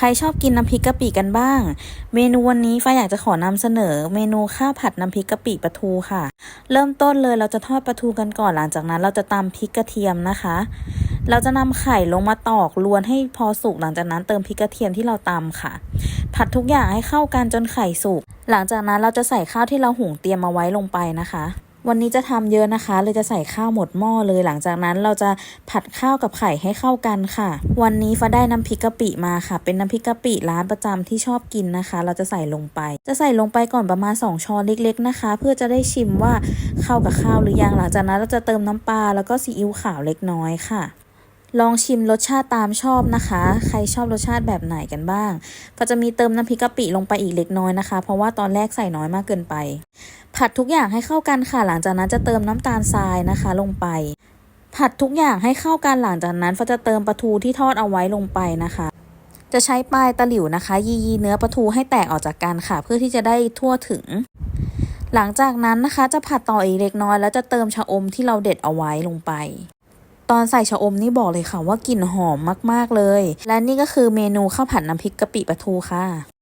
ใครชอบกินน้ำพริกกะปิกันบ้าง เมนูวันนี้ฟ้าอยากจะขอนำเสนอ เมนูข้าวผัดน้ำพริกกะปิปลาทูค่ะ เริ่มต้นเลยเราจะทอดปลาทูกันก่อนหลังจากนั้นเราจะตำพริกกระเทียมนะคะ เราจะนำไข่ลงมาตอกลวนให้พอสุกหลังจากนั้นเติมพริกกระเทียมที่เราตำค่ะ ผัดทุกอย่างให้เข้ากันจนไข่สุกหลังจากนั้นเราจะใส่ข้าวที่เราหุงเตรียมมาไว้ลงไปนะคะ วันนี้จะทำเยอะนะคะ เลยจะใส่ข้าวหมดหม้อเลยหลังจากนั้นเราจะผัดข้าวกับไข่ให้เข้ากันค่ะ วันนี้ฟ้าได้น้ำพริกกะปิมาค่ะ เป็นน้ำพริกกะปิร้านประจำที่ชอบกินนะคะ เราจะใส่ลงไป จะใส่ลงไปก่อนประมาณ 2 ช้อนเล็กๆนะคะ เพื่อจะได้ชิมว่าเข้ากับข้าวหรือยังหลังจากนั้นเราจะเติมน้ำปลาแล้วก็ซีอิ๊วขาวเล็กน้อยค่ะ ลองชิมรสชาติตามชอบนะคะ ใครชอบรสชาติแบบไหนกันบ้าง ก็จะมีเติมน้ำพริกกะปิลงไปอีกเล็กน้อยนะคะ เพราะว่าตอนแรกใส่น้อยมากเกินไป ผัดทุกอย่างให้เข้ากันค่ะ หลังจากนั้นจะเติมน้ำตาลทรายนะคะ ลงไป ผัดทุกอย่างให้เข้ากันหลังจากนั้นฟ้าจะเติมปลาทูที่ทอดเอาไว้ลงไปนะคะ จะใช้ปลายตะหลิวนะคะ ยียีเนื้อปลาทูให้แตกออกจากกันค่ะ เพื่อที่จะได้ทั่วถึง หลังจากนั้นนะคะ จะผัดต่ออีกเล็กน้อย แล้วจะเติมชะอมที่เราเด็ดเอาไว้ลงไป ตอนใส่ชะอมนี่บอกเลยค่ะว่ากลิ่นหอมมากๆเลย และนี่ก็คือเมนูข้าวผัดน้ำพริกกะปิปลาทูค่ะ